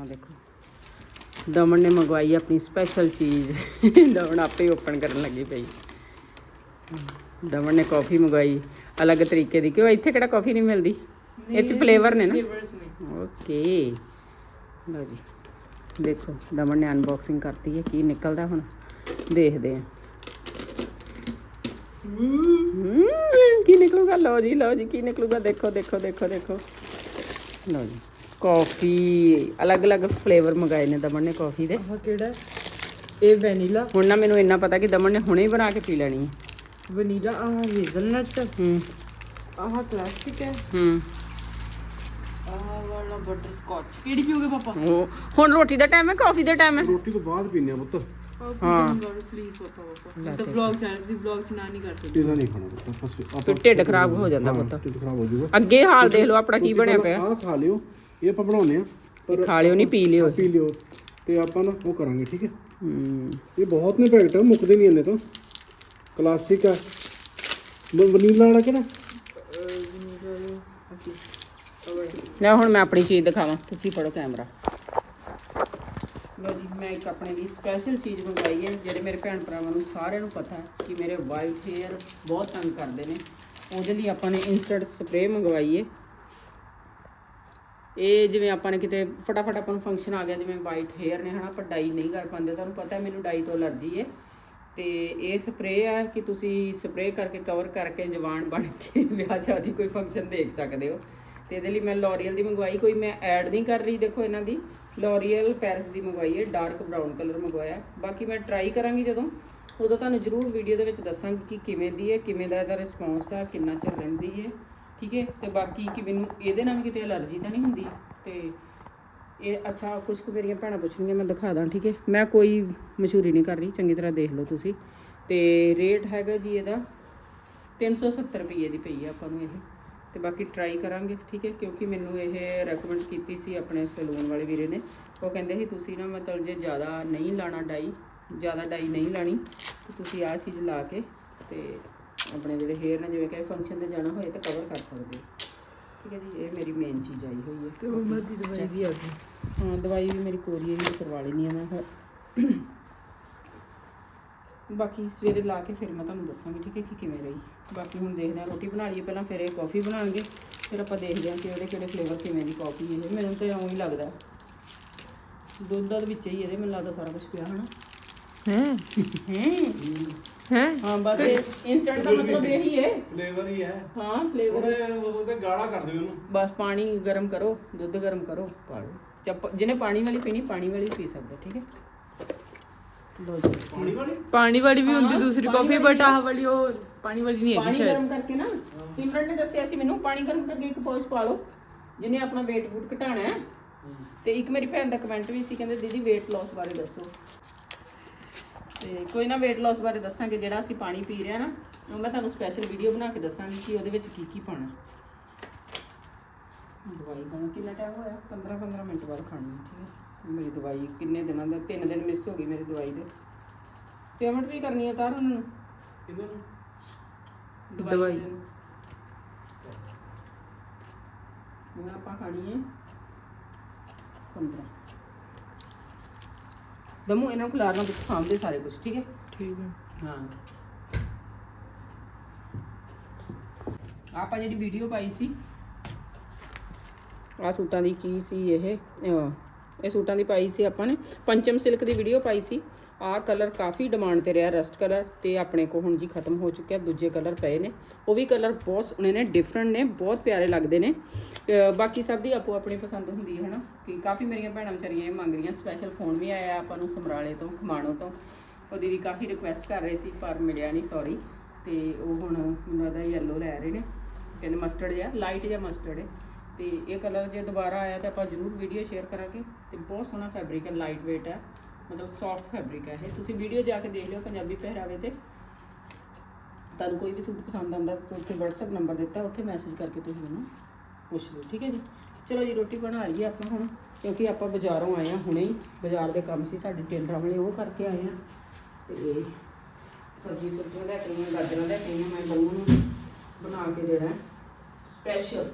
ਆ ਦੇਖੋ। ਦਮਨ ਨੇ ਮੰਗਵਾਈ ਆਪਣੀ ਸਪੈਸ਼ਲ ਚੀਜ਼। ਦਮਨ ਆਪੇ ਓਪਨ ਕਰਨ ਲੱਗੀ ਪਈ। ਦਮਨ ਨੇ ਕਾਫੀ ਮੰਗਵਾਈ। ਅਲੱਗ ਤਰੀਕੇ ਦੀ। ਕਿਉਂ? ਇੱਥੇ ਕਿਹੜਾ ਕਾਫੀ ਨਹੀਂ ਮਿਲਦੀ? ਇਹ ਚ ਫਲੇਵਰ ਨੇ ਨਾ। ਓਕੇ ਲਓ ਜੀ। ਦੇਖੋ ਦਮਨ ਨੇ ਅਨਬਾਕਸਿੰਗ ਕਰਤੀ ਹੈ। ਕੀ ਨਿਕਲਦਾ ਹੁਣ? ਦੇਖਦੇ ਹਾਂ। ਹਮ, ਕੀ ਨਿਕਲੂਗਾ? ਲਓ ਜੀ ਲਓ ਜੀ ਕੀ ਨਿਕਲੂਗਾ? ਦੇਖੋ ਦੇਖੋ ਦੇਖੋ ਦੇਖੋ। ਲਓ ਜੀ। ਕਾਫੀ ਅਲੱਗ-ਅਲੱਗ ਫਲੇਵਰ ਮੰਗਾਏ ਨੇ ਦਮਨ ਨੇ ਕਾਫੀ ਦੇ। ਆਹ ਕਿਹੜਾ ਇਹ ਵੈਨੀਲਾ ਹੁਣ ਨਾ ਮੈਨੂੰ ਇੰਨਾ ਪਤਾ ਕਿ ਦਮਨ ਨੇ ਹੁਣੇ ਹੀ ਬਣਾ ਕੇ ਪੀ ਲੈਣੀ ਹੈ। ਵਨੀਲਾ ਆਹ ਹੇਜ਼ਲਨਟ ਹੂੰ। ਆਹ ਕਲਾਸਿਕ ਹੈ। ਹੂੰ। ਆਹ ਵਾਲਾ ਬਟਰ ਸਕਾਚ ਕਿਹੜੀ ਪੀਓਗੇ ਪਾਪਾ? ਉਹ ਹੁਣ ਰੋਟੀ ਦਾ ਟਾਈਮ ਹੈ ਕਾਫੀ ਦਾ ਟਾਈਮ ਹੈ। ਰੋਟੀ ਤੋਂ ਬਾਅਦ ਪੀਨੇ ਆ ਪੁੱਤ। ਹਾਂ। ਪਲੀਜ਼ ਪਾਪਾ ਪਾਪਾ। ਤਾਂ ਵਲੌਗ ਚੈਨਲ ਸੀ ਵਲੌਗ ਚ ਨਾ ਨਹੀਂ ਕਰ ਸਕਦੇ। ਇਹਦਾ ਨਹੀਂ ਖਾਣਾ ਪੁੱਤ ਬਸ ਫਿਰ ਆਪਾਂ ਢਿੱਡ ਖਰਾਬ ਹੋ ਜਾਂਦਾ ਪੁੱਤ। ਢਿੱਡ ਖਰਾਬ ਹੋ ਜਾਊਗਾ। ਅੱਗੇ ਹਾਲ ਦੇਖ ਲਓ ਆਪਣਾ ਕੀ ਬਣਿਆ ਪਿਆ। ਆਹ ਖਾ ਲਿਓ। ਇਹ ਆਪਾਂ ਬਣਾਉਨੇ ਆ ਇਹ ਖਾ ਲਿਓ ਨਹੀਂ ਪੀ ਲਿਓ। ਪੀ ਲਿਓ। ਤੇ ਆਪਾਂ ਨਾ ਉਹ ਕਰਾਂਗੇ ਠੀਕ ਹੈ? ਹੂੰ। ਇਹ ਬਹੁਤ ਨੇ ਪੈਕਟ ਮੁੱਕਦੇ ਨਹੀਂ ਇੰਨੇ ਤਾਂ। ਕਲਾਸਿਕ ਆ। ਮ- ਵਨੀਲਾ ਵਾਲਾ ਕਿਹੜਾ? ਲੈ ਹੁਣ ਮੈਂ ਆਪਣੀ ਚੀਜ਼ ਦਿਖਾਵਾਂ ਤੁਸੀਂ ਫੜੋ ਕੈਮਰਾ। ਲੋ ਜੀ ਮੈਂ ਇੱਕ ਆਪਣੇ ਲਈ ਸਪੈਸ਼ਲ ਚੀਜ਼ ਮੰਗਵਾਈ ਹੈ ਜਿਹੜੇ ਮੇਰੇ ਭੈਣ ਭਰਾਵਾਂ ਨੂੰ ਸਾਰਿਆਂ ਨੂੰ ਪਤਾ ਕਿ ਮੇਰੇ ਵਾਈਟ ਹੇਅਰ ਬਹੁਤ ਤੰਗ ਕਰਦੇ ਨੇ। ਉਹਦੇ ਲਈ ਆਪਾਂ ਨੇ ਇਨਸਟੈਂਟ ਸਪਰੇਅ ਮੰਗਵਾਈ ਹੈ। ਇਹ ਜਿਵੇਂ ਆਪਾਂ ਨੇ ਕਿਤੇ ਫਟਾਫਟ ਆਪਾਂ ਨੂੰ ਫੰਕਸ਼ਨ ਆ ਗਿਆ, ਜਿਵੇਂ ਵਾਈਟ ਹੇਅਰ ਨੇ, ਹਨਾ, ਆਪਾਂ ਡਾਈ ਨਹੀਂ ਕਰ ਪਾਉਂਦੇ, ਤੁਹਾਨੂੰ ਪਤਾ ਹੈ ਮੈਨੂੰ ਡਾਈ ਤੋਂ ਅਲਰਜੀ ਹੈ ਤੇ ਇਹ ਸਪਰੇਅ ਆ ਕਿ ਤੁਸੀਂ ਸਪਰੇਅ ਕਰਕੇ ਕਵਰ ਕਰਕੇ ਜਵਾਨ ਬਣ ਕੇ ਵਿਆਹ ਸ਼ਾਦੀ ਕੋਈ ਫੰਕਸ਼ਨ ਦੇਖ ਸਕਦੇ ਹੋ। ਤੇ ਇਹਦੇ ਲਈ ਮੈਂ ਲੋਰੀਅਲ ਦੀ ਮੰਗਵਾਈ, ਕੋਈ ਮੈਂ ਐਡ ਨਹੀਂ ਕਰ ਰਹੀ, ਦੇਖੋ ਇਹਨਾਂ ਦੀ। ਲੋਰੀਅਲ ਪੈਰਿਸ ਦੀ ਮੰਗਵਾਈ ਹੈ ਡਾਰਕ ਬਰਾਊਨ ਕਲਰ ਮੰਗਵਾਇਆ। ਬਾਕੀ ਮੈਂ ਟਰਾਈ ਕਰਾਂਗੀ ਜਦੋਂ, ਉਦੋਂ ਤੁਹਾਨੂੰ ਜ਼ਰੂਰ ਵੀਡੀਓ ਦੇ ਵਿੱਚ ਦੱਸਾਂਗੀ ਕਿ ਕਿਵੇਂ ਦੀ ਹੈ ਕਿਵੇਂ ਦਾ ਇਹਦਾ ਰਿਸਪੌਂਸ ਆ, ਕਿੰਨਾ ਚਿਰ ਰਹਿੰਦੀ ਹੈ ਠੀਕ ਹੈ? ਤੇ ਬਾਕੀ ਕਿ ਮੈਨੂੰ ਇਹਦੇ ਨਾਲ ਵੀ ਕਿਤੇ ਅਲਰਜੀ ਤਾਂ ਨਹੀਂ ਹੁੰਦੀ? ਤੇ ਇਹ, ਅੱਛਾ ਕੁਝ ਕੁ ਮੇਰੀਆਂ ਭੈਣਾਂ ਪੁੱਛਣਗੀਆਂ, ਮੈਂ ਦਿਖਾ ਦਾਂ, ਠੀਕ ਹੈ? ਮੈਂ ਕੋਈ ਮਸ਼ਹੂਰੀ ਨਹੀਂ ਕਰ ਰਹੀ, ਚੰਗੀ ਤਰ੍ਹਾਂ ਦੇਖ ਲਓ ਤੁਸੀਂ। ਤੇ ਰੇਟ ਹੈਗਾ ਜੀ ਇਹਦਾ 370 ਰੁਪਏ ਦੀ ਪਈ ਆ ਆਪਾਂ ਨੂੰ ਇਹ। ਤੇ ਬਾਕੀ ਟਰਾਈ ਕਰਾਂਗੇ, ਠੀਕ ਹੈ? ਕਿਉਂਕਿ ਮੈਨੂੰ ਇਹ ਰეკਮੈਂਡ ਕੀਤੀ ਸੀ ਆਪਣੇ ਸੈਲੂਨ ਵਾਲੇ ਵੀਰੇ ਨੇ। ਉਹ ਕਹਿੰਦੇ ਸੀ, ਤੁਸੀਂ ਨਾ ਮਤਲਬ ਜੇ ਜ਼ਿਆਦਾ ਨਹੀਂ ਲਾਣਾ ਡਾਈ ਜ਼ਿਆਦਾ ਡਾਈ ਨਹੀਂ ਲਾਣੀ, ਤੇ ਤੁਸੀਂ ਆਹ ਚੀਜ਼ ਲਾ ਕੇ ਤੇ ਆਪਣੇ ਜਿਹੜੇ ਹੇਅਰ ਨੇ ਜਿਵੇਂ ਕਿ ਫੰਕਸ਼ਨ ਤੇ ਜਾਣਾ ਹੋਏ ਤਾਂ ਕਵਰ ਕਰ ਸਕਦੇ ਹੋ। ਠੀਕ ਹੈ ਜੀ ਇਹ ਮੇਰੀ ਮੇਨ ਚੀਜ਼ ਆਈ ਹੋਈ ਹੈ। ਤੇ ਮੰਮਾ ਦੀ ਦਵਾਈ ਵੀ ਆ ਗਈ। ਹਾਂ ਦਵਾਈ ਵੀ ਮੇਰੀ ਕੋਰੀਅਰ ਹੀ ਕਰਵਾ ਲੈਣੀ ਆ ਮੈਂ ਫਿਰ। ਬਾਕੀ ਸਵੇਰੇ ਲਾ ਕੇ ਫਿਰ ਮੈਂ ਤੁਹਾਨੂੰ ਦੱਸਾਂਗੀ ਠੀਕ ਹੈ ਕਿ ਕਿਵੇਂ ਰਹੀ। ਬਾਕੀ ਹੁਣ ਦੇਖਦੇ ਹਾਂ ਰੋਟੀ ਬਣਾ ਲਈਏ ਪਹਿਲਾਂ ਫਿਰ ਇਹ ਕਾਫੀ ਬਣਾਉਣਗੇ ਫਿਰ ਆਪਾਂ ਦੇਖਦੇ ਹਾਂ ਕਿਹੜੇ ਕਿਹੜੇ ਫਲੇਵਰ ਕਿਵੇਂ ਦੀ ਕਾਫੀ ਇਹ। ਮੈਨੂੰ ਤਾਂ ਇਉਂ ਹੀ ਲੱਗਦਾ ਦੁੱਧ ਦਾ ਵਿੱਚ ਹੀ ਇਹਦੇ ਮੈਨੂੰ ਲੱਗਦਾ ਸਾਰਾ ਕੁਝ ਪਿਆ ਹਨਾ ਹੈ? ਹੈ। ਹੈ? ਹਾਂ ਬਸ ਇਨਸਟੈਂਟ ਦਾ ਮਤਲਬ ਇਹੀ ਹੈ ਫਲੇਵਰ ਹੀ ਹੈ। ਹਾਂ ਫਲੇਵਰ ਉਹਦੇ ਉਹਦੇ ਗਾੜਾ ਕਰ ਦਿਓ ਇਹਨੂੰ। ਬਸ ਪਾਣੀ ਗਰਮ ਕਰੋ ਦੁੱਧ ਗਰਮ ਕਰੋ। ਪਾ ਲਓ ਚੱਪ ਜਿਹਨੇ ਪਾਣੀ ਵਾਲੀ ਪੀਣੀ ਪਾਣੀ ਵਾਲੀ ਪੀ ਸਕਦਾ ਠੀਕ ਹੈ? ਲੋ ਜੀ। ਪਾਣੀ ਵਾਲੀ? ਪਾਣੀ ਵਾਲੀ ਵੀ ਹੁੰਦੀ ਦੂਸਰੀ ਕਾਫੀ ਬਟ ਆਹ ਵਾਲੀ ਉਹ ਪਾਣੀ ਵਾਲੀ ਨਹੀਂ ਹੈਗੀ ਪਾਣੀ ਗਰਮ ਕਰਕੇ ਨਾ ਸਿਮਰਨ ਨੇ ਦੱਸਿਆ ਸੀ ਮੈਨੂੰ ਪਾਣੀ ਗਰਮ ਕਰਕੇ ਇੱਕ ਪੌਚ ਪਾ ਲਓ ਜਿਹਨੇ ਆਪਣਾ weight ਬੂਟ ਘਟਾਣਾ ਹੈ। ਤੇ ਇੱਕ ਮੇਰੀ ਭੈਣ ਦਾ ਕਮੈਂਟ ਵੀ ਸੀ ਕਹਿੰਦੇ ਦੀਦੀ weight loss ਬਾਰੇ ਦੱਸੋ। ਤੇ ਕੋਈ ਨਾ weight loss ਬਾਰੇ ਦੱਸਾਂਗੇ ਜਿਹੜਾ ਅਸੀਂ ਪਾਣੀ ਪੀ ਰਹੇ ਨਾ ਉਹ ਮੈਂ ਤੁਹਾਨੂੰ ਸਪੈਸ਼ਲ ਵੀਡੀਓ ਬਣਾ ਕੇ ਦੱਸਾਂਗੀ ਕਿ ਉਹਦੇ ਵਿੱਚ ਕੀ ਕੀ ਪਾਣਾ ਦਵਾਈ ਦਾ ਕਿੰਨਾ ਟਾਈਮ ਹੋਇਆ? 15 15 ਮਿੰਟ ਬਾਅਦ ਖਾਣੀ ਠੀਕ ਹੈ ਮੇਰੀ ਦਵਾਈ ਕਿੰਨੇ ਦਿਨਾਂ ਦਾ ਤਿੰਨ ਦਿਨ ਮਿਸ ਹੋ ਗਈ ਮੇਰੀ ਦਵਾਈ ਦੇ। ਪੇਮੈਂਟ ਵੀ ਕਰਨੀ ਹੈ ਤਾਰ ਉਹਨਾਂ ਨੂੰ? ਦਵਾਈ। ਹੁਣ ਆਪਾਂ ਖਾਣੀ ਹੈ 15 ਦਮੂ ਇਹਨਾਂ ਨੂੰ ਖਿਲਾਰਨਾ ਵਿੱਚ ਸਾਹਮਣੇ ਸਾਰੇ ਕੁਝ ਠੀਕ ਹੈ? ਠੀਕ ਹੈ। ਹਾਂ। ਆਪਾਂ ਜਿਹੜੀ ਵੀਡੀਓ ਪਾਈ ਸੀ ਆ ਸੂਟਾਂ ਦੀ ਕੀ ਸੀ ਇਹ? ਇਹ ਸੂਟਾਂ ਦੀ ਪਾਈ ਸੀ ਆਪਾਂ ਨੇ। ਪੰਚਮ ਸਿਲਕ ਦੀ ਵੀਡੀਓ ਪਾਈ ਸੀ। ਆਹ ਕਲਰ ਕਾਫੀ ਡਿਮਾਂਡ ਤੇ ਰਿਹਾ ਰਸਟ ਕਲਰ ਤੇ ਆਪਣੇ ਕੋ ਹੁਣ ਜੀ ਖਤਮ ਹੋ ਚੁੱਕਿਆ, ਦੂਜੇ ਕਲਰ ਪਏ ਨੇ। ਉਹ ਵੀ ਕਲਰ ਬਹੁਤ ਸੋਹਣੇ ਨੇ ਡਿਫਰੈਂਟ ਨੇ, ਬਹੁਤ ਪਿਆਰੇ ਲੱਗਦੇ ਨੇ। ਬਾਕੀ ਸਭ ਦੀ ਆਪੋ ਆਪਣੀ ਪਸੰਦ ਹੁੰਦੀ ਹੈ, ਹਨਾ? ਕਿ ਕਾਫੀ ਮੇਰੀਆਂ ਭੈਣਾਂ ਵਿਚਾਰੀਆਂ ਇਹ ਮੰਗ ਰਹੀਆਂ ਸਪੈਸ਼ਲ ਫੋਨ ਵੀ ਆਇਆ ਆਪਾਂ ਨੂੰ ਸਮਰਾਲੇ ਤੋਂ, ਖਮਾਣੋ ਤੋਂ। ਉਹ ਦੀਦੀ ਕਾਫੀ ਰਿਕੁਐਸਟ ਕਰ ਰਹੇ ਸੀ, ਪਰ ਮਿਲਿਆ ਨਹੀਂ ਸੌਰੀ ਤੇ ਉਹ ਹੁਣ, ਉਹਨਾਂ ਦਾ ਯੈਲੋ ਲੈ ਰਹੇ ਨੇ। ਕਹਿੰਦੇ ਮਸਟਰਡ ਜਿਹਾ ਲਾਈਟ ਜਿਹਾ ਮਸਟਰਡ ਹੈ। ਤੇ ਇਹ ਕਲਰ ਜੇ ਦੁਬਾਰਾ ਆਇਆ ਤਾਂ ਆਪਾਂ ਜ਼ਰੂਰ ਵੀਡੀਓ ਸ਼ੇਅਰ ਕਰਾਂਗੇ ਤੇ ਬਹੁਤ ਸੋਹਣਾ ਫੈਬਰਿਕ ਹੈ ਲਾਈਟ weight ਹੈ, ਮਤਲਬ ਸੌਫਟ ਫੈਬਰਿਕ ਹੈ ਇਹ। ਤੁਸੀਂ ਵੀਡੀਓ ਜਾ ਕੇ ਦੇਖ ਲਿਓ ਪੰਜਾਬੀ ਪਹਿਰਾਵੇ ਤੇ। ਤੁਹਾਨੂੰ ਕੋਈ ਵੀ ਸੂਟ ਪਸੰਦ ਆਉਂਦਾ ਤਾਂ ਉੱਥੇ WhatsApp ਨੰਬਰ ਦਿੱਤਾ, ਉੱਥੇ ਮੈਸੇਜ ਕਰਕੇ ਤੁਸੀਂ ਮੈਨੂੰ ਪੁੱਛ ਲਿਓ, ਠੀਕ ਹੈ ਜੀ? ਚਲੋ ਜੀ, ਰੋਟੀ ਬਣਾ ਲਈਏ ਆਪਾਂ ਹੁਣ, ਕਿਉਂਕਿ ਆਪਾਂ ਬਾਜ਼ਾਰੋਂ ਆਏ ਆ ਹੁਣੇ ਹੀ। ਬਾਜ਼ਾਰ ਦੇ ਕੰਮ ਸੀ, ਸਾਡੇ ਟੇਲਰਾਂ ਵਾਲੇ ਉਹ ਕਰਕੇ ਆਏ ਆ ਤੇ ਸਬਜ਼ੀ ਸਬਜ਼ੀਆਂ ਲੈ ਕੇ ਆਈਆਂ, ਗਾਜਰਾਂ ਲੈ ਕੇ ਆਈਆਂ, ਮੈਂ ਬੰਨੂ ਨੂੰ ਬਣਾ ਕੇ ਦੇਣਾ ਸਪੈਸ਼ਲ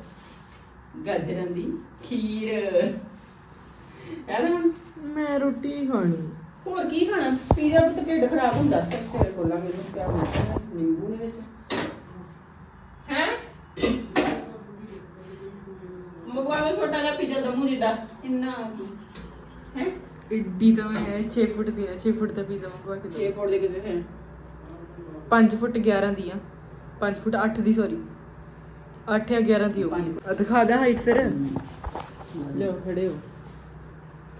ਗਾਜਰਾਂ ਦੀ ਖੀਰ। ਨਾਲ ਮੈਂ ਰੋਟੀ ਖਾਣੀ। ਹੋਰ ਕੀ ਖਾਣਾ? ਪੀਜ਼ਾ ਤਾਂ ਢਿੱਡ ਖਰਾਬ ਹੁੰਦਾ। ਸਿਰ ਖੋਲਾਂਗੇ ਇਹਨੂੰ ਕਿਆ ਹੁੰਦਾ ਨਿੰਬੂ ਨੇ ਵਿੱਚ। ਹੈ? ਮਗਵਾ ਲਓ ਛੋਟਾ ਜਿਹਾ ਪੀਜ਼ਾ ਦਮੂ ਜਿੱਡਾ ਇੰਨਾ ਹੈ? ਇੱਡੀ ਤਾਂ ਹੈ 6 ਫੁੱਟ ਦੀ ਹੈ। 6 ਫੁੱਟ ਦਾ ਪੀਜ਼ਾ ਮੰਗਵਾ ਕੇ 6 ਫੁੱਟ ਦੇ ਕਿਤੇ ਹੈ। 5 ਫੁੱਟ 11 ਦੀ ਆ 5 ਫੁੱਟ 8 ਦੀ ਸੌਰੀ 8 ਜਾਂ 11 ਦੀ ਹੋਊਗੀ ਆ ਦਿਖਾ ਦੇ ਹਾਈਟ ਫਿਰ। ਲਓ ਖੜੇ ਹੋ।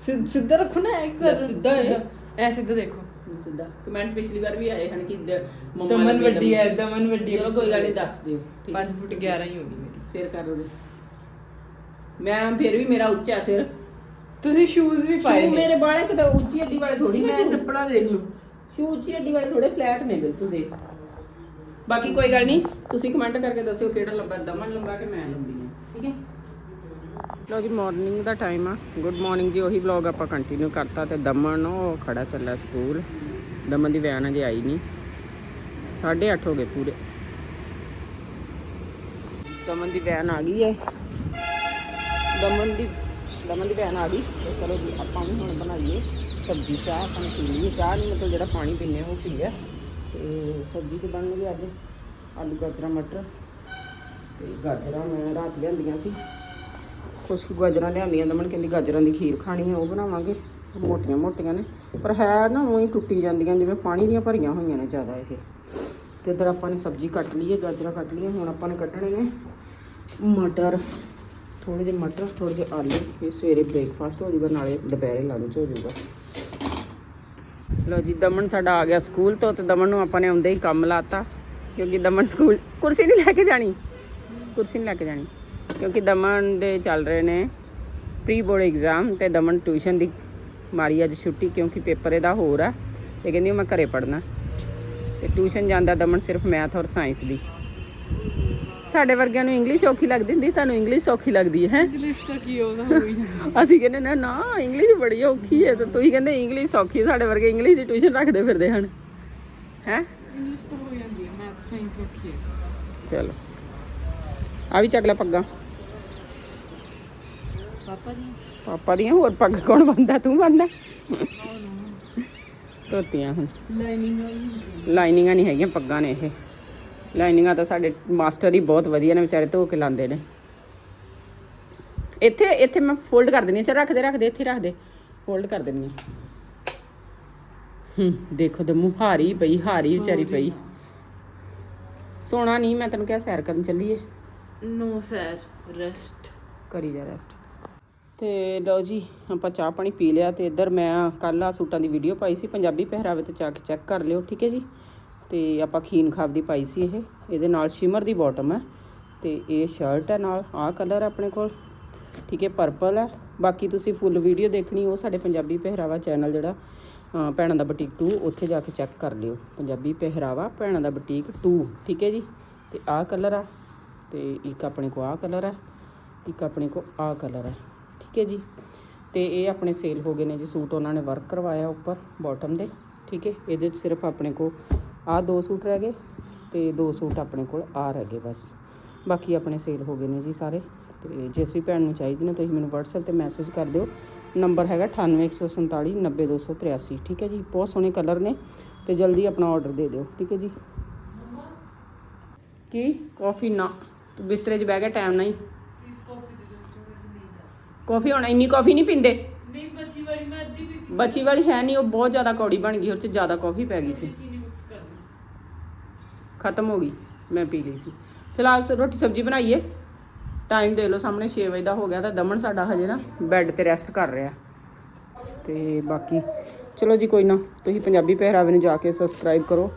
ਸਿੱਧ- ਸਿੱਧਾ ਰੱਖੋ ਨਾ ਇੱਕ ਲੈ, ਸਿੱਧਾ ਹੈ। ਐ ਸਿੱਧਾ ਦੇਖੋ। ਸਿੱਧਾ। ਕਮੈਂਟ ਪਿਛਲੀ ਵਾਰ ਵੀ ਆਏ ਹਨ ਕਿ ਦ- ਮੰਮਾ ਦਮਨ ਲੱਗੇ ਵੱਡੀ ਹੈ ਦਮਨ। ਦਮਨ ਵੱਡੀ ਹੈ। ਚਲੋ ਕੋਈ ਗੱਲ ਨਹੀਂ ਦੱਸ ਦਿਓ। ਠੀਕ ਹੈ? 5 ਫੁੱਟ 11 ਹੀ ਹੋਗੀ ਮੇਰੀ। ਸਿਰ ਕਰ ਉਹਦੇ ਮੈਂ ਫਿਰ ਵੀ ਮੇਰਾ ਉੱਚਾ ਸਿਰ। ਤੁਸੀਂ ਸ਼ੂਜ਼ ਵੀ ਪਾਏ ਸ਼ੂ ਨੇ। ਮੇਰੇ ਬਾਲੇ ਕਿਤੇ ਉੱਚੀ ਅੱਡੀ ਵਾਲੇ ਥੋੜੀ ਮੈਂ ਚੱਪਲਾਂ ਦੇਖ ਲਓ। ਸ਼ੂ ਉੱਚੀ ਅੱਡੀ ਵਾਲੇ ਥੋੜੇ ਫਲੈਟ ਨੇ ਬਿਲਕੁਲ ਦੇ ਬਾਕੀ ਕੋਈ ਗੱਲ ਨਹੀਂ, ਤੁਸੀਂ ਕਮੈਂਟ ਕਰਕੇ ਦੱਸਿਓ ਕਿਹੜਾ ਲੰਬਾ, ਦਮਨ ਲੰਬਾ ਕਿ ਮੈਂ ਲੰਬੀ ਹਾਂ ਠੀਕ ਹੈ? ਲੋ ਜੀ ਮਾਰਨਿੰਗ ਦਾ ਟਾਈਮ ਆ। ਗੁੱਡ ਮਾਰਨਿੰਗ ਜੀ, ਉਹੀ ਵਲੌਗ ਆਪਾਂ ਕੰਟੀਨਿਊ ਕਰਤਾ ਤੇ ਦਮਨ, ਉਹ ਖੜਾ ਚੱਲਾ ਸਕੂਲ ਦਮਨ ਦੀ ਵੈਨ ਅਜੇ ਆਈ ਨਹੀਂ। 8:30 ਹੋ ਗਏ ਪੂਰੇ। ਦਮਨ ਦੀ ਵੈਨ ਆ ਗਈ ਹੈ। ਦਮਨ ਦੀ ਦਮਨ ਦੀ ਵੈਨ ਆ ਗਈ। ਤੇ ਚਲੋ ਜੀ, ਆਪਾਂ ਵੀ ਹੁਣ ਬਣਾਈਏ ਸਬਜ਼ੀ, ਚਾਹ, ਆਪਾਂ ਨੇ ਪੀ ਲਈਏ ਚਾਹ ਨਹੀਂ, ਮਤਲਬ ਜਿਹੜਾ ਪਾਣੀ ਪੀਂਦੇ ਉਹ ਪੀ ਲਿਆ। ਤੇ ਸਬਜ਼ੀ 'ਚ ਬਣਨਗੇ ਅੱਜ, ਆਲੂ, ਗਾਜਰਾਂ, ਮਟਰ ਤੇ ਗਾਜਰਾਂ ਮੈਂ ਰਾਤ ਲਿਆਂਦੀਆਂ ਸੀ। ਕੁਛ ਗਾਜਰਾਂ ਲਿਆਂਦੀਆਂ ਦਮਨ, ਕਹਿੰਦੀ ਗਾਜਰਾਂ ਦੀ ਖੀਰ ਖਾਣੀ ਹੈ ਉਹ ਬਣਾਵਾਂਗੇ। ਮੋਟੀਆਂ ਮੋਟੀਆਂ ਨੇ, ਪਰ ਹੈ ਨਾ ਉਹੀ ਟੁੱਟੀ ਜਾਂਦੀਆਂ, ਜਿਵੇਂ ਪਾਣੀ ਦੀਆਂ ਭਰੀਆਂ ਹੋਈਆਂ ਨੇ ਜ਼ਿਆਦਾ ਇਹ। ਤੇ ਇਧਰ ਆਪਾਂ ਨੇ ਸਬਜ਼ੀ ਕੱਟ ਲਈ ਹੈ ਗਾਜਰਾਂ ਕੱਟ ਲਈਆਂ, ਹੁਣ ਆਪਾਂ ਨੇ ਕੱਟਣੇ ਨੇ ਮਟਰ। ਥੋੜੇ ਜਿਹੇ ਮਟਰ ਥੋੜੇ ਜਿਹੇ ਆਲੂ, ਇਹ ਸਵੇਰੇ ਬ੍ਰੇਕਫਾਸਟ ਹੋ ਜਾਊਗਾ, ਨਾਲੇ ਦੁਪਹਿਰੇ ਲੰਚ ਹੋ ਜਾਊਗਾ। ਲੋ ਜੀ, ਦਮਨ ਸਾਡਾ ਆ ਗਿਆ ਸਕੂਲ ਤੋਂ ਤੇ ਦਮਨ ਨੂੰ ਆਪਾਂ ਨੇ ਆਉਂਦੇ ਹੀ ਕੰਮ ਲਾਤਾ, ਕਿਉਂਕਿ ਦਮਨ ਸਕੂਲ ਕੁਰਸੀ ਨਹੀਂ ਲੈ ਕੇ ਜਾਣੀ। ਕੁਰਸੀ ਨਹੀਂ ਲੈ ਕੇ ਜਾਣੀ, ਕਿਉਂਕਿ ਦਮਨ ਦੇ ਚੱਲ ਰਹੇ ਨੇ ਪ੍ਰੀ ਬੋਰਡ ਐਗਜ਼ਾਮ ਤੇ ਦਮਨ ਟਿਊਸ਼ਨ ਦੀ ਮਾਰੀ ਅੱਜ ਛੁੱਟੀ, ਕਿਉਂਕਿ ਪੇਪਰ ਇਹਦਾ ਹੋਰ ਆ ਇਹ ਕਹਿੰਦੀ ਮੈਂ ਘਰੇ ਪੜਨਾ ਤੇ ਟਿਊਸ਼ਨ ਜਾਂਦਾ ਦਮਨ ਸਿਰਫ ਮੈਥ ਔਰ ਸਾਇੰਸ ਦੀ। ਸਾਡੇ ਵਰਗਿਆਂ ਨੂੰ ਇੰਗਲਿਸ਼ ਔਖੀ ਲੱਗਦੀ ਹੁੰਦੀ ਤੁਹਾਨੂੰ ਇੰਗਲਿਸ਼ ਔਖੀ ਲੱਗਦੀ ਹੈ ਇੰਗਲਿਸ਼ ਤਾਂ ਕੀ ਹੋਦਾ ਹੋਈ ਅਸੀਂ ਕਹਿੰਦੇ ਨਾ ਨਾ ਇੰਗਲਿਸ਼ ਬੜੀ ਔਖੀ ਹੈ। ਤੇ ਤੁਸੀਂ ਕਹਿੰਦੇ ਇੰਗਲਿਸ਼ ਸੌਖੀ। ਸਾਡੇ ਵਰਗੇ ਇੰਗਲਿਸ਼ ਦੀ ਟਿਊਸ਼ਨ ਰੱਖਦੇ ਫਿਰਦੇ ਹਨ। ਹੈ? ਇੰਗਲਿਸ਼ ਤਾਂ ਹੋ ਜਾਂਦੀ ਹੈ ਮੈਥ ਸਾਇੰਸ ਔਖੀ ਹੈ। ਚਲੋ। ਆ ਵੀ ਚੱਕ ਲੈ ਪੱਗਾਂ। ਪਾਪਾ ਜੀ? ਪਾਪਾ ਦੀਆਂ ਹੋਰ ਪੱਗ ਕੌਣ ਬੰਦਾ ਤੂੰ ਬੰਦਾ ਧੋਤੀਆਂ ਹੁਣ। ਲਾਈਨਿੰਗ ਲਾਈਨਿੰਗਾਂ ਨਹੀਂ ਹੈਗੀਆਂ ਪੱਗਾਂ ਨੇ ਇਹ। ਲਾਈਨਿੰਗਾਂ ਤਾਂ ਸਾਡੇ ਮਾਸਟਰ ਹੀ ਬਹੁਤ ਵਧੀਆ ਨੇ ਵਿਚਾਰੇ ਧੋ ਕੇ ਲਾਉਂਦੇ ਨੇ। ਇੱਥੇ ਇੱਥੇ ਮੈਂ ਫੋਲਡ ਕਰ ਦਿੰਨੀ ਆ ਰੱਖ ਦੇ ਰੱਖ ਦੇ ਇੱਥੇ ਰੱਖ ਦੇ ਫੋਲਡ ਕਰ ਦਿੰਨੀ ਆ ਹੂੰ ਦੇਖੋ ਦਮੂ ਹਾਰੀ ਪਈ ਹਾਰੀ ਵਿਚਾਰੀ ਪਈ। ਸੋਣਾ ਨਹੀਂ ਮੈਂ ਤੈਨੂੰ ਕਿਹਾ ਸੈਰ ਕਰਨ ਚੱਲੀਏ। ਨੋ ਸਰ ਰੈਸਟ ਕਰੀ ਜਾ ਰੈਸਟ ਤੇ ਲਓ ਜੀ ਆਪਾਂ ਚਾਹ ਪਾਣੀ ਪੀ ਲਿਆ ਤੇ ਇੱਧਰ ਮੈਂ ਕੱਲ੍ਹ ਆ ਸੂਟਾਂ ਦੀ ਵੀਡੀਓ ਪਾਈ ਸੀ ਪੰਜਾਬੀ ਪਹਿਰਾਵੇ ਤੇ ਜਾ ਕੇ ਚੈੱਕ ਕਰ ਲਿਓ ਠੀਕ ਹੈ ਜੀ? ਤੇ ਆਪਾਂ ਖੀਨ ਖਾਬ ਦੀ ਪਾਈ ਸੀ ਇਹ। ਇਹਦੇ ਨਾਲ ਸ਼ਿਮਰ ਦੀ ਬਾਟਮ ਹੈ। ਤੇ ਇਹ ਸ਼ਰਟ ਹੈ ਨਾਲ। ਆਹ ਕਲਰ ਆਪਣੇ ਕੋਲ। ਠੀਕ ਹੈ ਪਰਪਲ ਹੈ। ਬਾਕੀ ਤੁਸੀਂ ਫੁੱਲ ਵੀਡੀਓ ਦੇਖਣੀ, ਉਹ ਸਾਡੇ ਪੰਜਾਬੀ ਪਹਿਰਾਵਾ ਚੈਨਲ ਜਿਹੜਾ ਭੈਣਾਂ ਦਾ ਬੁਟੀਕ 2 ਉੱਥੇ ਜਾ ਕੇ ਚੈੱਕ ਕਰ ਲਿਓ। ਪੰਜਾਬੀ ਪਹਿਰਾਵਾ, ਭੈਣਾਂ ਦਾ ਬੁਟੀਕ 2 ਠੀਕ ਹੈ ਜੀ? ਤੇ ਆਹ ਕਲਰ ਆ। ਤੇ ਇੱਕ ਆਪਣੇ ਕੋ ਆਹ ਕਲਰ ਹੈ ਇੱਕ ਆਪਣੇ ਕੋ ਆਹ ਕਲਰ ਹੈ ਠੀਕ ਹੈ ਜੀ? ਤੇ ਇਹ ਆਪਣੇ ਸੇਲ ਹੋ ਗਏ ਨੇ ਜੀ। ਸੂਟ ਉਹਨਾਂ ਨੇ ਵਰਕ ਕਰਵਾਇਆ ਉੱਪਰ ਬਾਟਮ ਦੇ। ਠੀਕ ਹੈ? ਇਹਦੇ 'ਚ ਸਿਰਫ ਆਪਣੇ ਕੋ ਆਹ ਦੋ ਸੂਟ ਰਹਿ ਗਏ ਤੇ ਦੋ ਸੂਟ ਆਪਣੇ ਕੋਲ ਆ ਰਹਿ ਗਏ ਬਸ। ਬਾਕੀ ਆਪਣੇ ਸੇਲ ਹੋ ਗਏ ਨੇ ਜੀ ਸਾਰੇ। ਤੇ ਜਿਸ ਵੀ ਭੈਣ ਨੂੰ ਚਾਹੀਦੀ ਨੇ ਤੁਸੀਂ ਮੈਨੂੰ WhatsApp ਤੇ ਮੈਸੇਜ ਕਰ ਦਿਓ। ਨੰਬਰ ਹੈਗਾ 98147 90283 ਠੀਕ ਹੈ ਜੀ ਬਹੁਤ ਸੋਹਣੇ ਕਲਰ ਨੇ ਤੇ ਜਲਦੀ ਆਪਣਾ ਆਰਡਰ ਦੇ ਦਿਓ। ਠੀਕ ਹੈ ਜੀ। ਕੀ? ਕਾਫੀ ਨਾ। ਤੂੰ ਬਿਸਤਰੇ 'ਚ ਬਹਿ ਗਿਆ ਟਾਈਮ ਨਹੀਂ। ਕਾਫੀ ਹੁਣ ਇੰਨੀ ਕਾਫੀ ਨਹੀਂ ਪੀਂਦੇ? ਨਹੀਂ ਬੱਚੀ ਵਾਲੀ ਮੈਂ ਅੱਧੀ ਪੀਤੀ ਬੱਚੀ ਵਾਲੀ ਹੈ ਨਹੀਂ ਉਹ ਬਹੁਤ ਜ਼ਿਆਦਾ ਕੌੜੀ ਬਣ ਗਈ ਉਹ 'ਚ ਜ਼ਿਆਦਾ ਕਾਫੀ ਪੈ ਗਈ ਸੀ ਚੀਨੀ ਮਿਕਸ ਕਰ ਲਈ ਖਤਮ ਹੋ ਗਈ, ਮੈਂ ਪੀ ਲਈ ਸੀ। ਚਲਾ ਰੋਟੀ ਸਬਜ਼ੀ ਬਣਾਈਏ। ਟਾਈਮ ਦੇ ਲਓ, ਸਾਹਮਣੇ 6 ਵਜੇ ਦਾ ਹੋ ਗਿਆ ਤਾਂ ਦਮਨ ਸਾਡਾ ਹਜੇ ਨਾ ਬੈੱਡ ਤੇ ਰੈਸਟ ਕਰ ਰਿਹਾ। ਤੇ ਬਾਕੀ, ਚਲੋ ਜੀ ਕੋਈ ਨਾ, ਤੁਸੀਂ ਪੰਜਾਬੀ ਪਹਿਰਾਵੇ ਨੂੰ ਜਾ ਕੇ ਸਬਸਕ੍ਰਾਈਬ ਕਰੋ।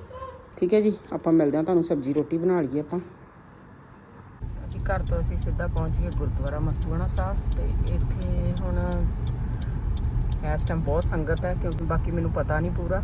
ਠੀਕ ਹੈ ਜੀ, ਆਪਾਂ ਮਿਲਦੇ ਹਾਂ ਤੁਹਾਨੂੰ, ਸਬਜ਼ੀ ਰੋਟੀ ਬਣਾ ਲਈਏ ਆਪਾਂ। ਜੀ, ਘਰ ਤੋਂ ਅਸੀਂ ਸਿੱਧਾ ਪਹੁੰਚ ਗਏ ਗੁਰਦੁਆਰਾ ਮਸਤੂਆਣਾ ਸਾਹਿਬ ਤੇ ਇੱਥੇ ਹੁਣ ਇਸ ਟਾਈਮ ਬਹੁਤ ਸੰਗਤ ਹੈ ਕਿਉਂਕਿ ਬਾਕੀ ਮੈਨੂੰ ਪਤਾ ਨਹੀਂ ਪੂਰਾ।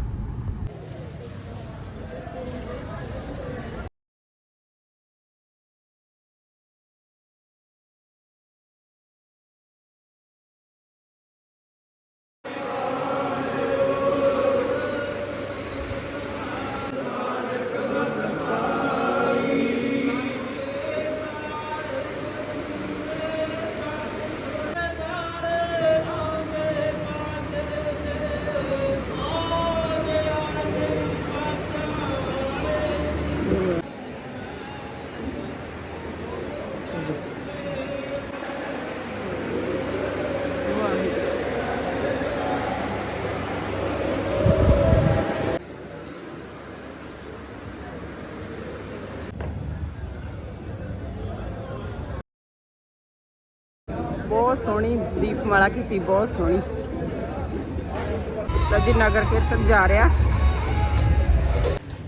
ਬਹੁਤ ਸੋਹਣੀ ਦੀਪਮਾਲਾ ਕੀਤੀ ਬਹੁਤ ਸੋਹਣੀ। ਸੱਜੀ ਨਗਰ ਕੀਰਤਨ ਜਾ ਰਿਹਾ।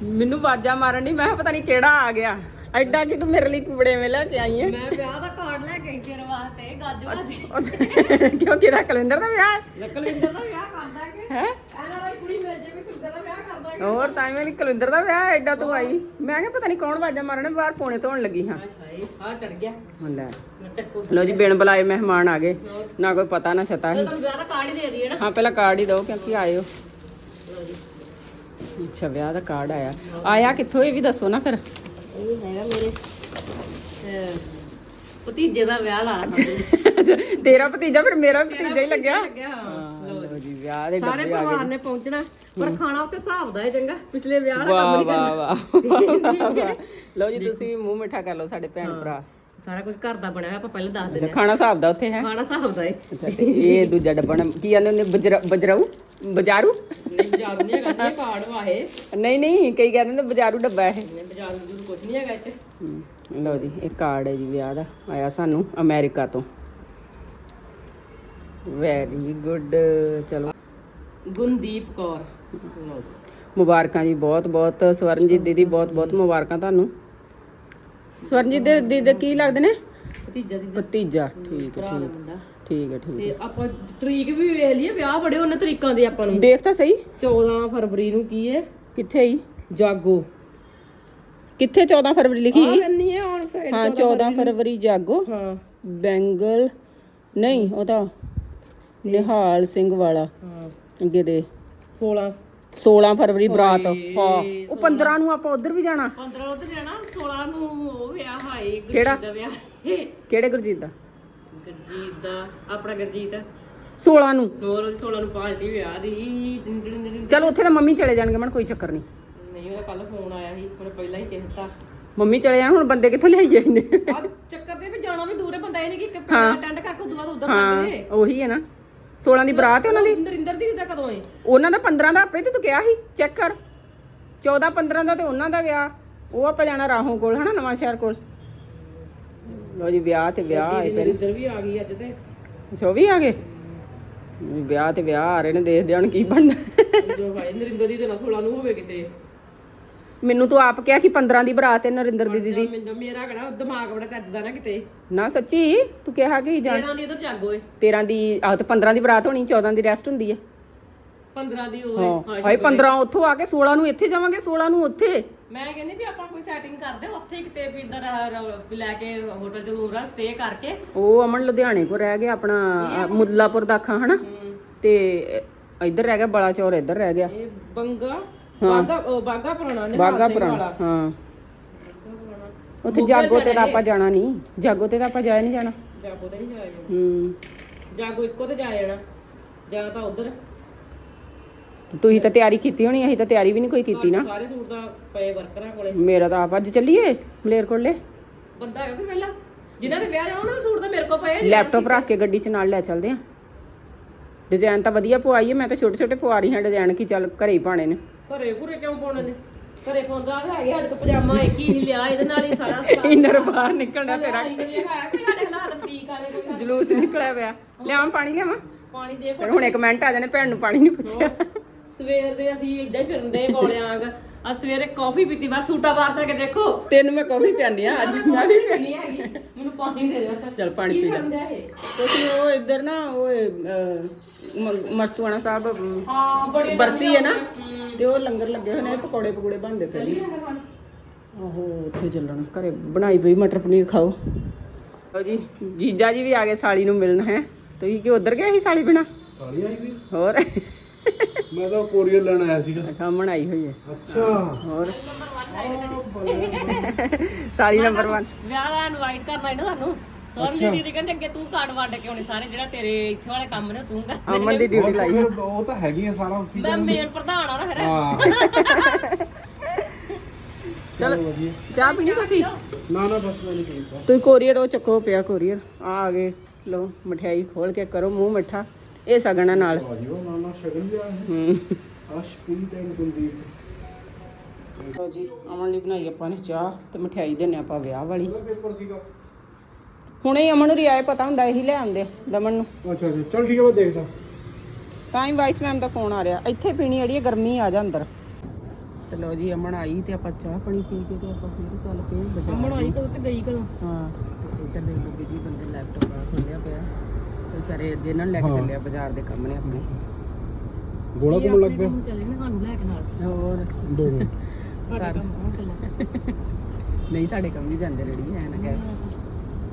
ਮੈਨੂੰ ਆਵਾਜ਼ਾਂ ਮਾਰਨ ਦੀ ਮੈਂ ਪਤਾ ਨਹੀਂ ਕਿਹੜਾ ਆ ਗਿਆ। ਐਡਾ ਕਿ ਤੂੰ ਮੇਰੇ ਲਈ ਕੁਬੜੇ ਮੇ ਲੈ ਕੇ ਆਈ ਹੈ ਮੈਂ ਵਿਆਹ ਦਾ ਕਾਰਡ ਲੈ ਕੇ ਆਈ ਤੇਰੇ ਵਾਸਤੇ ਗੱਜ ਵਾਸਤੇ ਕਿਉਂ ਕਿਹਦਾ ਕੈਲੰਡਰ ਦਾ ਵਿਆਹ ਹੈ। ਕੁਲਿੰਦਰ ਦਾ ਵਿਆਹ ਕਰਦਾ ਕਿ? ਹੈ ਐਨਆਰਆਈ ਕੁੜੀ ਮਿਲ ਜੇ ਵੀ ਕੁਲਿੰਦਰ ਦਾ ਵਿਆਹ ਕਰਦਾ ਕਿ ਹੋਰ ਤਾਂ ਮੈਂ ਕੈਲੰਡਰ ਦਾ ਵਿਆਹ ਐਡਾ ਤੂੰ ਆਈ। ਮੈਂ ਕਿਹਾ ਪਤਾ ਨਹੀਂ ਕੌਣ ਆਵਾਜ਼ਾਂ ਮਾਰਨ ਬਾਹਰ ਪੌਣੇ ਧੋਣ ਲੱਗੀ ਹਾਂ। ਹਾਏ ਸਾਹ ਚੜ ਗਿਆ ਹੁਣ ਲੈ। ਲੋ ਜੀ ਬਿਨ ਬੁਲਾਏ ਮਹਿਮਾਨ ਆ ਗਏ। ਨਾ ਕੋਈ ਪਤਾ ਨਾ ਛਤਾ ਹੀ। ਵਿਆਹ ਦਾ ਕਾਰਡ ਹੀ ਦੇ ਦਈਏ ਨਾ ਹਾਂ ਪਹਿਲਾਂ ਕਾਰਡ ਹੀ ਦਿਓ ਕਿਉਂਕਿ ਆਏ ਹੋ ਅੱਛਾ ਵਿਆਹ ਦਾ ਕਾਰਡ ਆਇਆ। ਆਇਆ ਕਿੱਥੋਂ ਇਹ ਵੀ ਦੱਸੋ ਨਾ ਫਿਰ। ਇਹ ਹੈਗਾ ਮੇਰੇ ਭਤੀਜੇ ਦਾ ਵਿਆਹ ਲਾਣਾ ਤੇਰਾ ਭਤੀਜਾ ਫਿਰ ਮੇਰਾ ਭਤੀਜਾ ਹੀ ਲੱਗਿਆ। ਵਿਆਹ ਦੇ ਸਾਰੇ ਪਰਿਵਾਰ ਨੇ। ਪਹੁੰਚਣਾ ਪਰ ਖਾਣਾ ਉੱਤੇ ਹਿਸਾਬ ਦਾ ਹੈ ਚੰਗਾ ਪਿਛਲੇ ਵਿਆਹ ਵਾਹ ਕੰਮ ਨਹੀਂ ਕਰਨਾ। ਵਾਹ ਲਓ ਜੀ ਤੁਸੀਂ ਮੂੰਹ ਮਿੱਠਾ ਕਰ ਲਓ ਸਾਡੇ ਭੈਣ ਭਰਾ। ਸਾਰਾ ਕੁਝ ਘਰ ਦਾ ਬਣਿਆ ਹੋਇਆ ਆਪਾਂ ਪਹਿਲਾਂ ਦੱਸ ਦਿੰਦੇ ਖਾਣਾ ਹਿਸਾਬ ਦਾ ਉੱਥੇ ਹੈ? ਹਾਂ ਖਾਣਾ ਹਿਸਾਬ ਦਾ ਹੈ। ਅੱਛਾ ਤੇ ਇਹ ਦੂਜਾ ਡੱਬਾ ਕੀ ਕਹਿੰਦੇ ਨੇ ਬਜਰਾ ਬਜਰਾਊ? ਬਜਾਰੂ? ਨਹੀਂ ਬਾਜ਼ਾਰ ਨਹੀਂ ਹੈਗਾ ਇਹ ਕਾਰਡ ਵਾਹੇ ਨਹੀਂ ਨਹੀਂ ਕਈ ਕਹਿੰਦੇ ਨੇ ਬਜਾਰੂ ਡੱਬਾ ਇਹ। ਨਹੀਂ ਬਾਜ਼ਾਰ ਨੂੰ ਕੁਝ ਨਹੀਂ ਹੈਗਾ ਇੱਥੇ। ਲਓ ਜੀ ਇਹ ਕਾਰਡ ਹੈ ਜੀ ਵਿਆਹ ਦਾ ਆਇਆ ਸਾਨੂੰ ਅਮਰੀਕਾ ਤੋਂ। ਵੈਰੀ ਗੁੱਡ ਚਲੋ। ਗੁੰਦੀਪ ਕੌਰ। ਮੁਬਾਰਕਾਂ ਜੀ ਬਹੁਤ ਬਹੁਤ। ਸਵਰਨਜੀਤ ਦੀਦੀ ਬਹੁਤ ਬਹੁਤ ਮੁਬਾਰਕਾਂ ਤੁਹਾਨੂੰ। ਸਵਰਨਜੀਤ ਦੇ ਦੀਦੀ ਦੇ ਕੀ ਲੱਗਦੇ ਨੇ? ਭਤੀਜਾ ਦੀ ਭਤੀਜਾ ਠੀਕ ਹੈ ਭਰਾ ਦਾ ਠੀਕ ਮੁੰਡਾ। ਠੀਕ ਹੈ ਠੀਕ ਤੇ ਆਪਾਂ ਤਰੀਕ ਵੀ ਵੇਖ ਲਈਏ ਵਿਆਹ ਬੜੇ ਉਹਨਾਂ ਤਰੀਕਾਂ ਦੇ ਆਪਾਂ ਨੂੰ। ਦੇਖ ਤਾਂ ਸਹੀ। 14 ਫਰਵਰੀ ਨੂੰ ਕੀ ਹੈ ਕਿੱਥੇ ਹੀ ਜਾਗੋ। ਕਿੱਥੇ 14 ਫਰਵਰੀ ਲਿਖੀ ਆ ਬੰਨੀ ਹੈ ਔਨ ਫਰਾਈਡ ਹਾਂ 14 ਫਰਵਰੀ ਜਾਗੋ। ਹਾਂ। ਬੈਂਗਲ ਨਹੀਂ ਉਹ ਤਾਂ ਨਿਹਾਲ ਸਿੰਘ ਵਾਲਾ। ਹਾਂ। ਅੱਗੇ ਦੇ। 16 16 ਫਰਵਰੀ ਬਰਾਤ। ਹਾਂ। ਉਹ 15 ਨੂੰ ਆਪਾਂ ਉਧਰ ਵੀ ਜਾਣਾ। 15 ਉੱਤੇ ਜਾਣਾ 16 ਨੂੰ ਉਹ ਵਿਆਹ ਹਾਏ ਕਿਹੜਾ? ਗੁਰਜੀਤ ਦਾ ਵਿਆਹ ਕਿਹੜੇ ਗੁਰਜੀਤ ਦਾ? ਗੁਰਜੀਤ ਦਾ ਆਪਣਾ ਗੁਰਜੀਤ। 16 ਨੂੰ। ਹੋਰ ਉਹਦੀ 16 ਨੂੰ ਪਾਰਟੀ ਵਿਆਹ ਦੀ। ਚਲ ਉੱਥੇ ਤਾਂ ਮੰਮੀ ਚਲੇ ਜਾਣਗੇ ਮਨ ਕੋਈ ਚੱਕਰ ਨਹੀਂ। ਨਹੀਂ ਉਹਦਾ ਕੱਲ ਫੋਨ ਆਇਆ ਸੀ ਉਹਨੇ ਪਹਿਲਾਂ ਹੀ ਕਹਿਤਾ ਮੰਮੀ ਚਲੇ ਜਾਣ ਹੁਣ ਬੰਦੇ ਕਿੱਥੋਂ ਲਿਆਈਏ ਇਹਨੇ? ਆ ਚੱਕਰ ਦੇ ਵੀ ਜਾਣਾ ਵੀ ਦੂਰ ਹੈ ਬੰਦਾ ਇਹ ਨਹੀਂ ਕਿ ਅਟੈਂਡ ਕਰਕੇ ਉਦੋਂ ਬਾਅਦ ਉਧਰ ਜਾਂਦੇ ਉਹੀ ਹੈ ਨਾ। 16 ਦੀ ਬਰਾਤ ਹੈ ਉਹਨਾਂ ਦੀ? ਨਰਿੰਦਰ ਦੀ ਦਾ ਕਦੋਂ ਹੈ ਉਹਨਾਂ ਦਾ 15 ਦਾ ਆਪੇ ਤੇ ਤੂੰ ਕਿਹਾ ਸੀ ਚੈੱਕ ਕਰ। 14 15 ਦਾ ਤੇ ਉਹਨਾਂ ਦਾ ਵਿਆਹ। ਉਹ ਆਪਾਂ ਜਾਣਾ ਰਾਹੋਂ ਕੋਲ ਹਨਾ ਨਵਾਂ ਸ਼ਹਿਰ ਕੋਲ? ਲੋ ਜੀ ਵਿਆਹ ਤੇ ਵਿਆਹ ਪਏ ਨੇ। ਨਰਿੰਦਰ ਵੀ ਆ ਗਈ ਅੱਜ ਤੇ। ਉਹ ਵੀ ਆ ਗਏ? ਵਿਆਹ ਤੇ ਵਿਆਹ ਆ ਰਹੇ ਨੇ ਦੇਖਦੇ ਹੁਣ ਕੀ ਬਣਦਾ। ਜੋ ਭਾਈ ਨਰਿੰਦਰ ਦੀ ਤੇ ਨਾ 16 ਨੂੰ ਹੋਵੇ ਕਿਤੇ। ਮੈਨੂੰ ਤੂੰ ਆਪ ਕਿਹਾ ਕਿ 15 ਦੀ ਬਰਾਤ ਹੈ ਨਰਿੰਦਰ ਦੀ। ਦੀਦੀ ਮੈਨੂੰ ਮੇਰਾ ਕਿਹੜਾ ਦਿਮਾਗ ਬੜਾ ਚੱਜਦਾ ਨਾ ਕਿਤੇ। ਨਾ ਸੱਚੀ ਤੂੰ ਕਿਹਾ ਕਿ ਜਾਣ ਤੇਰਾਂ ਦੀ ਇਧਰ ਜਾਗੋ ਏ 13 ਦੀ ਆ ਤੇ 15 ਦੀ ਬਰਾਤ ਹੋਣੀ 14 ਦੀ ਰੈਸਟ ਹੁੰਦੀ ਹੈ। 15 ਦੀ ਉਹ ਹਾਂ ਹਾਏ 15 ਉੱਥੋਂ ਆ ਕੇ 16 ਨੂੰ ਇੱਥੇ ਜਾਵਾਂਗੇ 16 ਨੂੰ ਉੱਥੇ। ਮੈਂ ਕਹਿੰਦੀ ਵੀ ਆਪਾਂ ਕੋਈ ਸੈਟਿੰਗ ਕਰਦੇ ਉੱਥੇ ਕਿਤੇ ਵੀ ਇਧਰ ਲੈ ਕੇ ਹੋਟਲ ਚ ਰੂਮ ਰਾ ਸਟੇ ਕਰਕੇ। ਉਹ ਅਮਨ ਲੁਧਿਆਣੇ ਕੋ ਰਹਿ ਗਿਆ ਆਪਣਾ ਮੁੱਲਾਪੁਰ ਦਾਖਾ ਹਨਾ? ਤੇ ਇੱਧਰ ਰਹਿ ਗਿਆ ਬਲਾਚੌਰ ਇੱਧਰ ਰਹਿ ਗਿਆ। ਇਹ ਬੰਗਾ ਬਾਗਾ ਪੁਰਾਣਾ ਨੇ ਬਾਗਾ ਪੁਰਾਣਾ ਹਾਂ। ਉੱਥੇ ਜਾਗੋ ਤੇ ਤਾਂ ਆਪਾਂ ਜਾਣਾ ਨਹੀਂ। ਜਾਗੋ ਤੇ ਤਾਂ ਆਪਾਂ ਜਾਇਆ ਨਹੀਂ ਜਾਣਾ। ਜਾਗੋ ਤੇ ਨਹੀਂ ਜਾਇਆ ਜਾਣਾ। ਹੂੰ। ਜਾਗੋ ਇੱਕੋ ਤੇ ਜਾਇਆ ਜਾਣਾ। ਜਾਂ ਤਾਂ ਉਧਰ। ਤੁਸੀਂ ਤਾਂ ਤਿਆਰੀ ਕੀਤੀ ਹੋਣੀ ਅਸੀਂ ਤਾਂ ਤਿਆਰੀ ਵੀ ਨਹੀਂ ਕੋਈ ਕੀਤੀ ਨਾ। ਸਾਰੇ ਸੂਟ ਦਾ ਪਏ ਵਰਕਰਾਂ ਕੋਲੇ। ਮੇਰਾ ਤਾਂ ਆਪ ਅੱਜ ਚੱਲੀਏ ਮਲੇਰਕੋਟਲੇ ਬੰਦਾ ਹੈਗਾ ਕੋਈ ਪਹਿਲਾਂ ਜਿਨ੍ਹਾਂ ਦੇ ਵਿਆਹ ਜਾਣਾ ਉਹਨਾਂ ਦੇ ਸੂਟ ਤਾਂ ਮੇਰੇ ਕੋਲ ਪਏ ਨੇ। ਲੈਪਟਾਪ ਰੱਖ ਕੇ ਗੱਡੀ 'ਚ ਨਾਲ ਲੈ ਚੱਲਦੇ ਆ। ਡਿਜ਼ਾਈਨ ਤਾਂ ਵਧੀਆ ਪਵਾਈਏ ਮੈਂ ਤਾਂ ਛੋਟੇ ਛੋਟੇ ਪਵਾ ਰਹੀ ਹਾਂ ਡਿਜ਼ਾਈਨ ਕੀ ਚੱਲ ਘਰੇ ਹੀ ਪਾਣੇ ਨੇ। ਘਰੇ ਘੁਰੇ ਕਿਉਂ ਪਾਉਣੇ ਨੇ? ਘਰੇ ਪਾਉਂਦਾ ਹੈਗੇ ਸਾਡੇ ਕੋਲ ਪਜਾਮਾ ਇੱਕ ਹੀ ਲਿਆ ਇਹਦੇ ਨਾਲ ਹੀ ਸਾਰਾ ਇਨਰ ਬਾਹਰ ਨਿਕਲਣਾ ਤੇਰਾ। ਹੈ ਕੋਈ ਸਾਡੇ ਹਾਲਾਤ ਬੁਟੀਕ ਵਾਲੇ ਕੋਈ ਜਲੂਸ ਨਿਕਲਿਆ ਪਿਆ। ਲਿਆਵਾਂ ਪਾਣੀ ਲਿਆਵਾਂ? ਪਾਣੀ ਦੇ ਫਿਰ ਹੁਣ ਇੱਕ ਮਿੰਟ ਆ ਜਾਣੇ ਭੈਣ ਨੂੰ ਪਾਣੀ ਨਹੀਂ ਪੁੱਛਿਆ। ਸਵੇਰ ਦੇ ਅਸੀਂ ਇਦਾਂ ਹੀ ਫਿਰਦੇ ਬੋਲਿਆਂ ਆਂਗ। ਆ ਸਵੇਰੇ ਕਾਫੀ ਪੀਤੀ ਬਸ ਸੂਟਾ ਬਾਹਰ ਤਾਂ ਕੇ ਦੇਖੋ। ਤੈਨੂੰ ਮੈਂ ਕਾਫੀ ਪਿਆਨੀ ਆ ਅੱਜ ਮੈਂ ਵੀ ਨਹੀਂ ਹੈਗੀ ਮੈਨੂੰ ਪਾਣੀ ਦੇ ਦੇ ਚੱਲ ਪਾਣੀ ਪੀ ਲੈ। ਇਹ? ਤੁਸੀਂ ਉਹ ਇੱਧਰ ਨਾ ਉਹ ਅਹ, ਮਰਤੂਆਣਾ ਸਾਹਿਬ ਹਾਂ ਬੜੇ ਬਰਸੀ ਹੈ ਨਾ? ਤੇ ਉਹ ਲੰਗਰ ਲੱਗੇ ਹੋਏ ਨੇ ਪਕੌੜੇ ਪਕੌੜੇ ਬਣਦੇ ਪਏ ਨੇ। ਆਹੋ ਉੱਥੇ ਚੱਲਣ ਘਰੇ ਬਣਾਈ ਪਈ ਮਟਰ ਪਨੀਰ ਖਾਓ। ਲਓ ਜੀ ਜੀਜਾ ਜੀ ਵੀ ਆ ਗਏ ਸਾਲੀ ਨੂੰ ਮਿਲਣ ਹੈ? ਤੁਸੀਂ ਕਿ ਉਧਰ ਗਏ ਸੀ ਸਾਲੀ ਬਿਨਾ? ਸਾਲੀ ਆਈ ਵੀ? ਹੋਰ? ਮੈਂ ਤਾਂ ਕੋਰੀਅਰ ਲੈਣ ਆਇਆ ਸੀਗਾ। ਅੱਛਾ ਬਣਾਈ ਹੋਈ ਹੈ। ਅੱਛਾ। ਹੋਰ? ਸਾਲੀ ਨੰਬਰ 1 ਵਿਆਹ ਦਾ ਇਨਵਾਈਟ ਕਰਨਾ ਇਹਨਾਂ ਤੁਹਾਨੂੰ। ਸੌਰਜੀ ਦੀਦੀ ਕਹਿੰਦੇ ਅੱਗੇ ਤੂੰ ਕਾਰਡ ਵੰਡ ਕੇ ਆਉਣੇ ਸਾਰੇ ਜਿਹੜਾ ਤੇਰੇ ਇੱਥੇ ਵਾਲੇ ਕੰਮ ਨੇ ਤੂੰ ਕਰ। ਅਮਨ ਦੀ ਡਿਊਟੀ ਲਾਈ। ਫਿਰ ਉਹ ਤਾਂ ਹੈਗੀ ਆ ਸਾਰਾ ਕੀ ਮੈਂ ਮੇਨ ਪ੍ਰਧਾਨ ਆ ਨਾ ਫਿਰ। ਹਾਂ। ਚਲ ਚਾਹ ਪੀਣੀ ਤੁਸੀਂ? ਨਾ ਨਾ ਬਸ ਮੈਂ ਨਹੀਂ ਪੀਂਦਾ ਤੁਸੀਂ ਕੋਰੀਅਰ ਉਹ ਚੱਕੋ ਪਿਆ ਕੋਰੀਅਰ। ਆ ਆ ਗਏ। ਲਓ ਮਠਿਆਈ ਖੋਲ ਕੇ ਕਰੋ ਮੂੰਹ ਮਿੱਠਾ। ਇਹ ਸਗਣਾ ਨਾਲ। ਲਓ ਜੀ ਅਮਨ ਲਈ ਬਣਾਈ ਆਪਾਂ ਨੇ ਚਾਹ ਤੇ ਮਠਿਆਈ ਦਿੰਨੇ ਆਪਾਂ ਵਿਆਹ ਵਾਲੀ। ਪੇਪਰ ਸੀਗਾ। ਹੁਣੇ ਹੀ ਅਮਨ ਨੂੰ ਰਿਆਏ ਪਤਾ ਹੁੰਦਾ ਇਹੀ ਲੈ ਆਉਂਦੇ ਦਮਨ ਨੂੰ। ਅੱਛਾ ਅੱਛਾ ਚਲ ਠੀਕ ਹੈ ਮੈਂ ਦੇਖਦਾ। ਤਾਂ ਹੀ ਵਾਈਸ ਮੈਮ ਦਾ ਫੋਨ ਆ ਰਿਹਾ। ਇੱਥੇ ਪੀਣੀ ਅੜੀ ਗਰਮੀ ਆ ਜਾ ਅੰਦਰ। ਤੇ ਲੋ ਜੀ ਅਮਨ ਆਈ ਤੇ ਆਪਾਂ ਚਾਹ ਪਾਣੀ ਪੀ ਕੇ ਤੇ ਆਪਾਂ ਫਿਰ ਚੱਲ ਪਏ ਬਾਜ਼ਾਰ ਅਮਨ ਆਈ ਕਦੋਂ ਤੇ ਗਈ ਕਦੋਂ? ਹਾਂ। ਤੇ ਇੱਧਰ ਦੇ ਲੱਗੇ ਜੀ ਬੰਦੇ ਲੈਪਟਾਪ ਆ ਖੋਲਿਆ ਪਿਆ। ਤੇ ਵਿਚਾਰੇ ਜਿਹਨਾਂ ਨੂੰ ਲੈ ਕੇ ਚੱਲਿਆ ਬਾਜ਼ਾਰ ਦੇ ਕੰਮ ਨੇ ਆਪਣੇ। ਗੋਲਾ ਘੁੰਮਣ ਲੱਗ ਪਿਆ? ਹੁਣ ਚੱਲੇ ਨੇ ਸਾਨੂੰ ਲੈ ਕੇ ਨਾਲ? ਹੋਰ? ਦੋ ਮਿੰਟ। ਨਹੀਂ ਸਾਡੇ ਕੰਮ ਵੀ ਜਾਂਦੇ ਰੜੀ ਐ ਨਾ ਕਹਿ।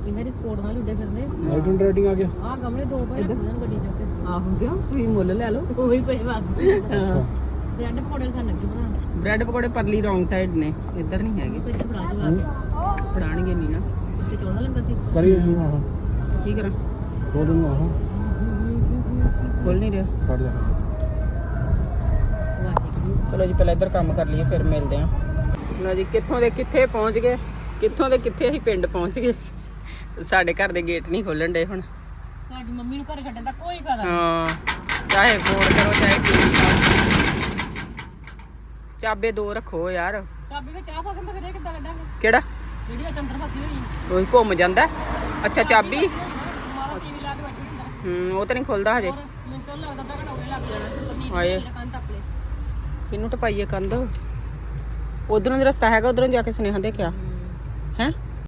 ਇਹਨਾਂ ਦੀ ਸਪੋਰਟ ਨਾਲ ਉੱਡੇ ਫਿਰਦੇ ਲਾਈਟ ਐਂਡ ਰਾਈਟਿੰਗ ਆ ਗਿਆ। ਆਹ ਗਮਲੇ ਦੋ ਪਏ ਰੱਖ ਦੇਣ ਗੱਡੀ ਚ ਉੱਤੇ ਆਹੋ ਕਿਉਂ? ਤੁਸੀਂ ਮੁੱਲ ਲੈ ਲਓ ਉਹੀ ਪਏ ਬਾਦ ਅੱਛਾ। ਬ੍ਰੈਡ ਪਕੌੜੇ ਸਾਨੂੰ ਲੱਗੇ ਬਣਾ ਬ੍ਰੈਡ ਪਕੌੜੇ ਪਰਲੀ ਰੌਂਗ ਸਾਈਡ ਨੇ ਇੱਧਰ ਨਹੀਂ ਹੈਗੇ। ਕੋਈ ਤੇ ਫੜਾ ਦੋ ਫੜਾਣਗੇ ਨਹੀਂ ਨਾ। ਤੇ ਚੋਣਾ ਲੰਗਾ ਸੀ। ਕਰੀ ਇਹਨੂੰ ਆਹ। ਕੀ ਕਰਾਂ? ਦੋ ਦਿਨ ਆਹ। ਖੁੱਲ ਨਹੀਂ ਰਿਹਾ। ਕੱਢ ਜਾ ਵਾਹਿਗੁਰੂ ਚਲੋ ਜੀ ਪਹਿਲਾਂ ਇੱਧਰ ਕੰਮ ਕਰ ਲਈਏ ਫਿਰ ਮਿਲਦੇ ਆਂ ਜੀ ਕਿੱਥੋਂ ਦੇ ਕਿੱਥੇ ਪਹੁੰਚ ਗਏ? ਕਿੱਥੋਂ ਦੇ ਕਿੱਥੇ ਅਸੀਂ ਪਿੰਡ ਪਹੁੰਚ ਗਏ? ਸਾਡੇ ਘਰ ਦੇ ਗੇਟ ਨਹੀਂ ਖੋਲਣ ਡੇ ਹੁਣ। ਸਾਡੀ ਮੰਮੀ ਨੂੰ ਘਰ ਛੱਡਣ ਦਾ ਕੋਈ ਫਾਇਦਾ ਨਹੀਂ। ਹਾਂ ਚਾਹੇ ਫੋਨ ਕਰੋ ਚਾਹੇ ਚਾਬੇ ਦੋ ਰੱਖੋ ਯਾਰ। ਚਾਬੀ ਵਿੱਚ ਆ ਫਸਣ ਤਾਂ ਫਿਰ ਇਹ ਕਿੱਦਾਂ ਕੱਢਾਂਗੇ? ਕਿਹੜਾ? ਜਿਹੜੀ ਆ ਚੰਦਰ ਫਸੀ ਹੋਈ। ਉਹ ਘੁੰਮ ਜਾਂਦਾ ਅੱਛਾ ਚਾਬੀ ਮਾਰਾ ਟੀਵੀ ਲਾ ਕੇ ਬੈਠੀ ਅੰਦਰ। ਹੂੰ ਉਹ ਤਾਂ ਨਹੀਂ ਖੁੱਲਦਾ ਹਜੇ। ਮੈਨੂੰ ਤਾਂ ਲੱਗਦਾ ਤਾਂ ਘਣਾਉਣੇ ਲੱਗ ਜਾਣਾ। ਹਾਏ। ਕੰਨ ਟੱਪ ਲੈ ਕਿਹਨੂੰ ਟਪਾਈਏ ਕੰਧ? ਉਧਰੋਂ ਦੀ ਰਸਤਾ ਹੈਗਾ ਉਧਰੋਂ ਜਾ ਕੇ ਸੁਨੇਹਾ ਦੇ ਕਿਆ ਹੈ?